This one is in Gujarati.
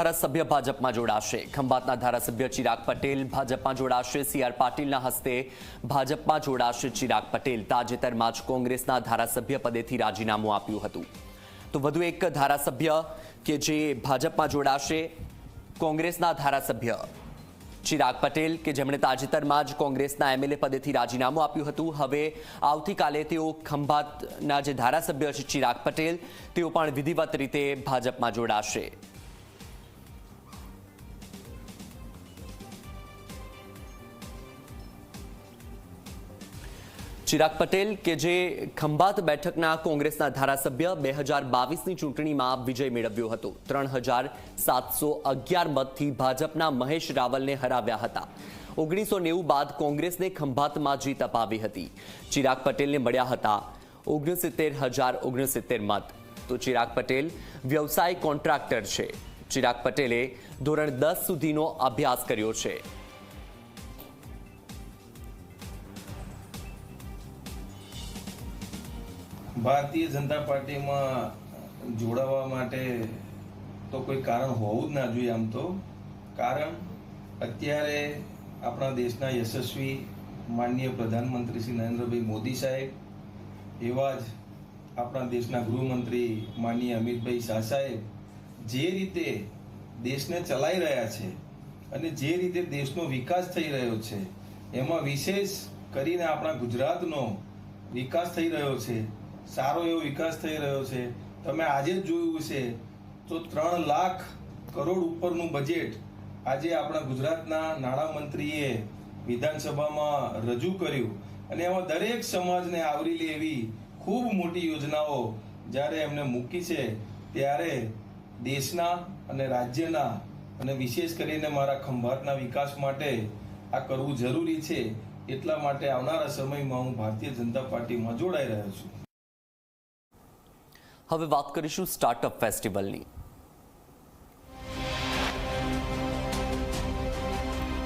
ધારાસભ્ય ભાજપમાં જોડાશે. ખંભાતના ધારાસભ્ય ચિરાગ પટેલ ભાજપમાં જોડાશે. સીઆર પાટીલના હસ્તે ભાજપમાં જોડાશે ચિરાગ પટેલ. તાજેતરમાં જ કોંગ્રેસના ધારાસભ્ય પદેથી રાજીનામું આપ્યું હતું. તો વધુ એક ધારાસભ્ય કે જે ભાજપમાં જોડાશે, કોંગ્રેસના ધારાસભ્ય ચિરાગ પટેલ, કે જેમણે તાજેતરમાં જ કોંગ્રેસના એમએલએ પદેથી રાજીનામું આપ્યું હતું. હવે આવતીકાલે તેઓ ખંભાતના જે ધારાસભ્ય છે ચિરાગ પટેલ, તેઓ પણ વિધિવત રીતે ભાજપમાં જોડાશે. ચિરાગ પટેલ કે જે ખંભાત બેઠકના કોંગ્રેસના ધારાસભ્ય બે હજાર બાવીસની ચૂંટણીમાં વિજય મેળવ્યો હતો. ત્રણ હજાર સાતસો અગિયાર મતથી ભાજપના મહેશ રાવલને હરાવ્યા હતા. ઓગણીસો નેવું બાદ કોંગ્રેસને ખંભાતમાં જીત અપાવી હતી. ચિરાગ પટેલને મળ્યા હતા ઓગણસિત્તેર હજાર ઓગણસિત્તેર મત. તો ચિરાગ પટેલ વ્યવસાય કોન્ટ્રાક્ટર છે. ચિરાગ પટેલે ધોરણ દસ સુધીનો અભ્યાસ કર્યો છે. ભારતીય જનતા પાર્ટીમાં જોડાવા માટે તો કોઈ કારણ હોવું જ ના જોઈએ આમ તો. કારણ અત્યારે આપણા દેશના યશસ્વી માનનીય પ્રધાનમંત્રી શ્રી નરેન્દ્રભાઈ મોદી સાહેબ એવા જ આપણા દેશના ગૃહમંત્રી માનનીય અમિતભાઈ શાહ સાહેબ જે રીતે દેશને ચલાવી રહ્યા છે અને જે રીતે દેશનો વિકાસ થઈ રહ્યો છે, એમાં વિશેષ કરીને આપણા ગુજરાતનો વિકાસ થઈ રહ્યો છે સારો એવો વિકાસ થઈ રહ્યો છે. તમે આજે જ જોયું છે તો ત્રણ લાખ કરોડ ઉપરનું બજેટ આજે આપણા ગુજરાતના નાણામંત્રીએ વિધાનસભામાં રજૂ કર્યું. અને એમાં દરેક સમાજને આવરી લે એવી ખૂબ મોટી યોજનાઓ જ્યારે એમને મૂકી છે, ત્યારે દેશના અને રાજ્યના અને વિશેષ કરીને મારા ખંભાતના વિકાસ માટે આ કરવું જરૂરી છે. એટલા માટે આવનારા સમયમાં હું ભારતીય જનતા પાર્ટીમાં જોડાઈ રહ્યો છું. હવે વાત કરીશું સ્ટાર્ટઅપ ફેસ્ટિવલની